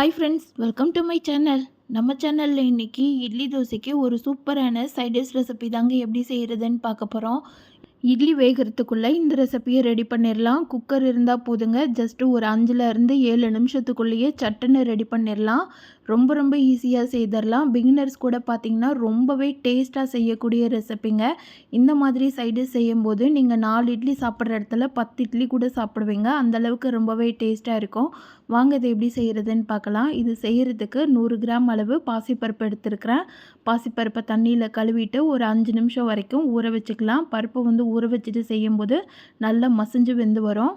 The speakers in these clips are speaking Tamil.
Hi friends welcome to my channel நம்ம சேனலில் இன்றைக்கி இட்லி தோசைக்கு ஒரு சூப்பரான சைடிஷ் ரெசிபி தாங்க எப்படி செய்கிறதுன்னு பார்க்க போகிறோம் இட்லி வேகிறதுக்குள்ளே இந்த ரெசிபியை ரெடி பண்ணிடலாம் குக்கர் இருந்தால் போதுங்க. ஜஸ்ட்டு ஒரு அஞ்சுலேருந்து ஏழு நிமிஷத்துக்குள்ளேயே சட்டுன்னு ரெடி பண்ணிடலாம் ரொம்ப ரொம்ப ஈஸியாக செய்திடலாம் பிகினர்ஸ் கூட பார்த்திங்கன்னா ரொம்பவே டேஸ்ட்டாக செய்யக்கூடிய ரெசிபிங்க இந்த மாதிரி சைடு செய்யும்போது நீங்கள் நாலு இட்லி சாப்பிட்ற இடத்துல பத்து இட்லி கூட சாப்பிடுவீங்க. அந்தளவுக்கு ரொம்பவே டேஸ்ட்டாக இருக்கும். வாங்க இதை எப்படி செய்கிறதுன்னு பார்க்கலாம் இது செய்கிறதுக்கு நூறு கிராம் அளவு பாசிப்பருப்பு எடுத்துருக்கிறேன். பாசிப்பருப்பை தண்ணியில் கழுவிட்டு ஒரு அஞ்சு நிமிஷம் வரைக்கும் ஊற வச்சுக்கலாம். பருப்பை வந்து ஊற வச்சுட்டு செய்யும்போது நல்லா மசிஞ்சு வெந்து வரும்.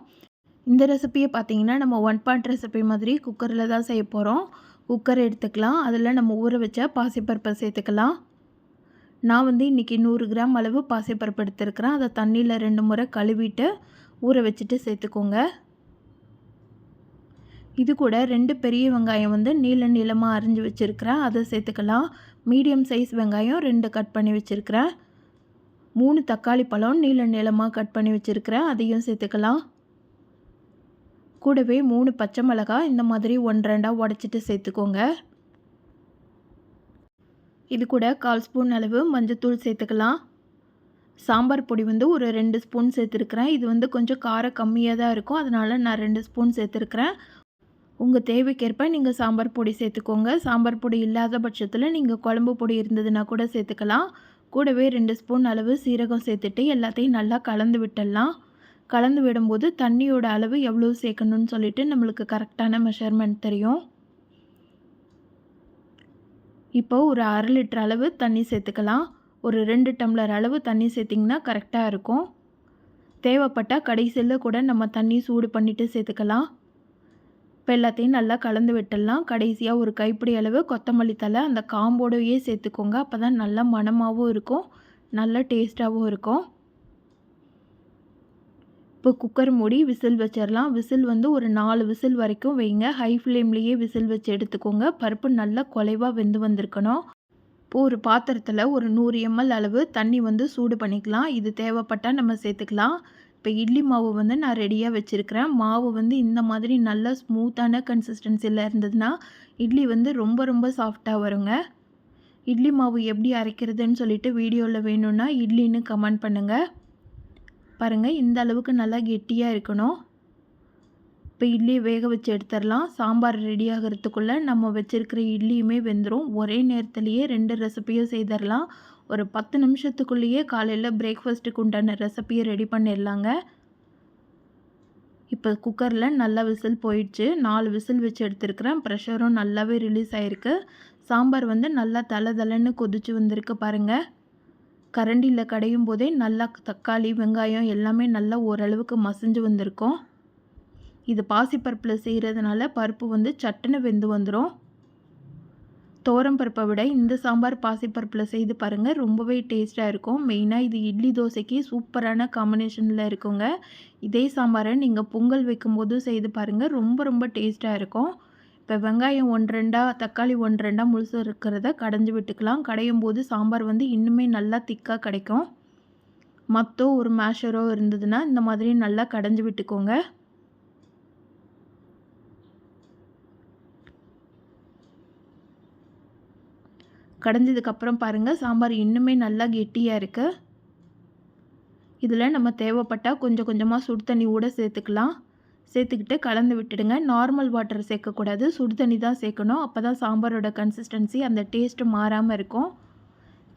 இந்த ரெசிப்பியை பார்த்தீங்கன்னா நம்ம ஒன் பாட் ரெசிபி மாதிரி குக்கரில் தான் செய்ய போகிறோம் குக்கர் எடுத்துக்கலாம். அதில் நம்ம ஊற வச்ச பாசிப்பருப்பை சேர்த்துக்கலாம். நான் வந்து இன்றைக்கி நூறு கிராம் அளவு பாசிப்பருப்பு எடுத்துருக்கிறேன். அதை தண்ணியில் ரெண்டு முறை கழுவிட்டு ஊற வச்சுட்டு சேர்த்துக்கோங்க. இது கூட ரெண்டு பெரிய வெங்காயம் வந்து நீள நீளமாக அரிஞ்சு வச்சுருக்கிறேன். அதை சேர்த்துக்கலாம். மீடியம் சைஸ் வெங்காயம் ரெண்டு கட் பண்ணி வச்சுருக்கிறேன். மூணு தக்காளி பழம் நீள நீளமாக கட் பண்ணி வச்சுருக்கிறேன். அதையும் சேர்த்துக்கலாம். கூடவே மூணு பச்சை மிளகாய் இந்த மாதிரி ஒன்று ரெண்டாக உடச்சிட்டு சேர்த்துக்கோங்க. இது கூட கால் ஸ்பூன் அளவு மஞ்சத்தூள் சேர்த்துக்கலாம். சாம்பார் பொடி வந்து ஒரு ரெண்டு ஸ்பூன் சேர்த்துருக்குறேன். இது வந்து கொஞ்சம் காரம் கம்மியாக தான் இருக்கும். அதனால் நான் ரெண்டு ஸ்பூன் சேர்த்துருக்குறேன். உங்கள் தேவைக்கேற்ப நீங்கள் சாம்பார் பொடி சேர்த்துக்கோங்க. சாம்பார் பொடி இல்லாத பட்சத்தில் நீங்கள் குழம்பு பொடி இருந்ததுன்னா கூட சேர்த்துக்கலாம். கூடவே ரெண்டு ஸ்பூன் அளவு சீரகம் சேர்த்துட்டு எல்லாத்தையும் நல்லா கலந்து விட்டுடலாம். கலந்து விடும்போது தண்ணியோட அளவு எவ்வளோ சேர்க்கணும்னு சொல்லிட்டு நம்மளுக்கு கரெக்டான மெஷர்மெண்ட் தெரியும். இப்போ ஒரு அரை லிட்டர் அளவு தண்ணி சேர்த்துக்கலாம். ஒரு ரெண்டு டம்ளர் அளவு தண்ணி சேர்த்திங்கன்னா கரெக்டாக இருக்கும். தேவைப்பட்டால் கடைசியில் கூட நம்ம தண்ணி சூடு பண்ணிவிட்டு சேர்த்துக்கலாம். இப்போ எல்லாத்தையும் நல்லா கலந்து விட்டுடலாம். கடைசியாக ஒரு கைப்பிடி அளவு கொத்தமல்லி தலை அந்த காம்போடையே சேர்த்துக்கோங்க. அப்போ தான் நல்லா மணமாகவும் இருக்கும் நல்ல டேஸ்ட்டாகவும் இருக்கும். இப்போ குக்கர் மூடி விசில் வச்சிடலாம். விசில் வந்து ஒரு நாலு விசில் வரைக்கும் வைங்க. ஹை ஃப்ளேம்லேயே விசில் வச்சு எடுத்துக்கோங்க. பருப்பு நல்லா குலைவாக வெந்து வந்திருக்கணும். இப்போது ஒரு பாத்திரத்தில் ஒரு நூறு எம்எல் அளவு தண்ணி வந்து சூடு பண்ணிக்கலாம். இது தேவைப்பட்டால் நம்ம சேர்த்துக்கலாம். இப்போ இட்லி மாவு வந்து நான் ரெடியாக வச்சுருக்கிறேன். மாவு வந்து இந்த மாதிரி நல்லா ஸ்மூத்தான கன்சிஸ்டன்சியில் இருந்ததுன்னா இட்லி வந்து ரொம்ப ரொம்ப சாஃப்டாக வருங்க. இட்லி மாவு எப்படி அரைக்கிறதுன்னு சொல்லிட்டு வீடியோவில் வேணும்னா இட்லின்னு கமெண்ட் பண்ணுங்கள் பாருங்கள் இந்த அளவுக்கு நல்லா கெட்டியாக இருக்கணும். இப்போ இட்லி வேக வச்சு எடுத்துடலாம். சாம்பார் ரெடி ஆகிறதுக்குள்ளே நம்ம வச்சுருக்கிற இட்லியுமே வெந்துடும் ஒரே நேரத்துலையே ரெண்டு ரெசிப்பியும் செய்திடலாம். ஒரு பத்து நிமிஷத்துக்குள்ளேயே காலையில் பிரேக்ஃபாஸ்ட்டுக்கு உண்டான ரெசிப்பியை ரெடி பண்ணிடலாங்க. இப்போ குக்கரில் நல்லா விசில் போயிடுச்சு. நாலு விசில் வச்சு எடுத்துருக்கிறேன். ப்ரெஷரும் நல்லாவே ரிலீஸ் ஆகிருக்கு சாம்பார் வந்து நல்லா தலை தலைன்னு கொதிச்சு வந்திருக்கு பாருங்கள் கரண்டியில் கடையும் போதே நல்லா தக்காளி வெங்காயம் எல்லாமே நல்லா ஓரளவுக்கு மசிஞ்சு வந்திருக்கும். இது பாசிப்பருப்பில் செய்கிறதுனால பருப்பு வந்து சட்டுன்னு வெந்து வந்துடும் தோரம் பருப்பை விட இந்த சாம்பார் பாசிப்பருப்பில் செய்து பாருங்கள் ரொம்பவே டேஸ்ட்டாக இருக்கும். மெயினாக இது இட்லி தோசைக்கு சூப்பரான காம்பினேஷனில் இருக்குங்க. இதே சாம்பாரை நீங்கள் பொங்கல் வைக்கும்போதும் செய்து பாருங்கள் ரொம்ப ரொம்ப டேஸ்ட்டாக இருக்கும். இப்போ வெங்காயம் ஒன்று ரெண்டாக தக்காளி ஒன்று ரெண்டாக முழுசு இருக்கிறத கடைஞ்சி விட்டுக்கலாம். கடையும் போது சாம்பார் வந்து இன்னுமே நல்லா திக்காக கிடைக்கும். மத்தோ ஒரு மேஷரோ இருந்ததுன்னா இந்த மாதிரி நல்லா கடைஞ்சி விட்டுக்கோங்க. கடைஞ்சதுக்கப்புறம் பாருங்கள் சாம்பார் இன்னுமே நல்லா கெட்டியாக இருக்குது இதில் நம்ம தேவைப்பட்டால் கொஞ்சம் கொஞ்சமாக சுடு தண்ணி கூட சேர்த்துக்கலாம். சேர்த்துக்கிட்டு கலந்து விட்டுடுங்க. நார்மல் வாட்டர் சேர்க்கக்கூடாது. சுடு தண்ணி தான் சேர்க்கணும். அப்போ தான் சாம்பாரோட கன்சிஸ்டன்சி அந்த டேஸ்ட்டு மாறாமல் இருக்கும்.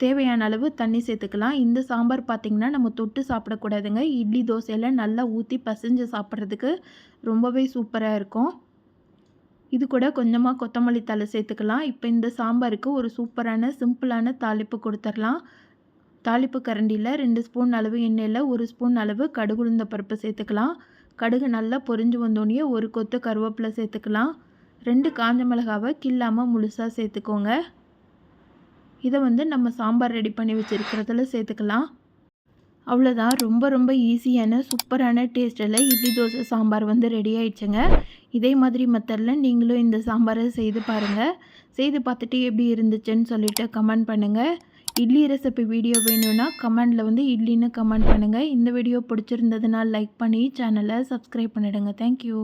தேவையான அளவு தண்ணி சேர்த்துக்கலாம். இந்த சாம்பார் பார்த்திங்கன்னா நம்ம தொட்டு சாப்பிடக்கூடாதுங்க. இட்லி தோசையில் நல்லா ஊற்றி பசைஞ்சு சாப்பிட்றதுக்கு ரொம்பவே சூப்பராக இருக்கும். இது கூட கொஞ்சமாக கொத்தமல்லி தலை சேர்த்துக்கலாம். இப்போ இந்த சாம்பாருக்கு ஒரு சூப்பரான சிம்பிளான தாளிப்பு கொடுத்துடலாம் தாளிப்பு கரண்டியில் ரெண்டு ஸ்பூன் அளவு எண்ணெயில் ஒரு ஸ்பூன் அளவு கடுகுளுந்த பருப்பு சேர்த்துக்கலாம். கடுகு நல்லா பொரிஞ்சு வந்தோடனே ஒரு கொத்து கருவேப்பிலை சேர்த்துக்கலாம். ரெண்டு காஞ்ச மிளகாவை கில்லாமல் முழுசாக சேர்த்துக்கோங்க. இதை வந்து நம்ம சாம்பார் ரெடி பண்ணி வச்சுருக்கிறதுல சேர்த்துக்கலாம். அவ்வளோதான் ரொம்ப ரொம்ப ஈஸியான சூப்பரான டேஸ்ட்டில் இட்லி தோசை சாம்பார் வந்து ரெடி ஆயிடுச்சுங்க. இதே மாதிரி மெத்தடில் நீங்களும் இந்த சாம்பாரை செய்து பாருங்கள் செய்து பார்த்துட்டு எப்படி இருந்துச்சுன்னு சொல்லிவிட்டு கமெண்ட் பண்ணுங்கள் இட்லி ரெசிபி வீடியோ வேணும்னா கமெண்டில் வந்து இட்லின்னு கமெண்ட் பண்ணுங்கள் இந்த வீடியோ பிடிச்சிருந்ததுனால் லைக் பண்ணி சேனலை சப்ஸ்கிரைப் பண்ணிவிடுங்க தேங்க்யூ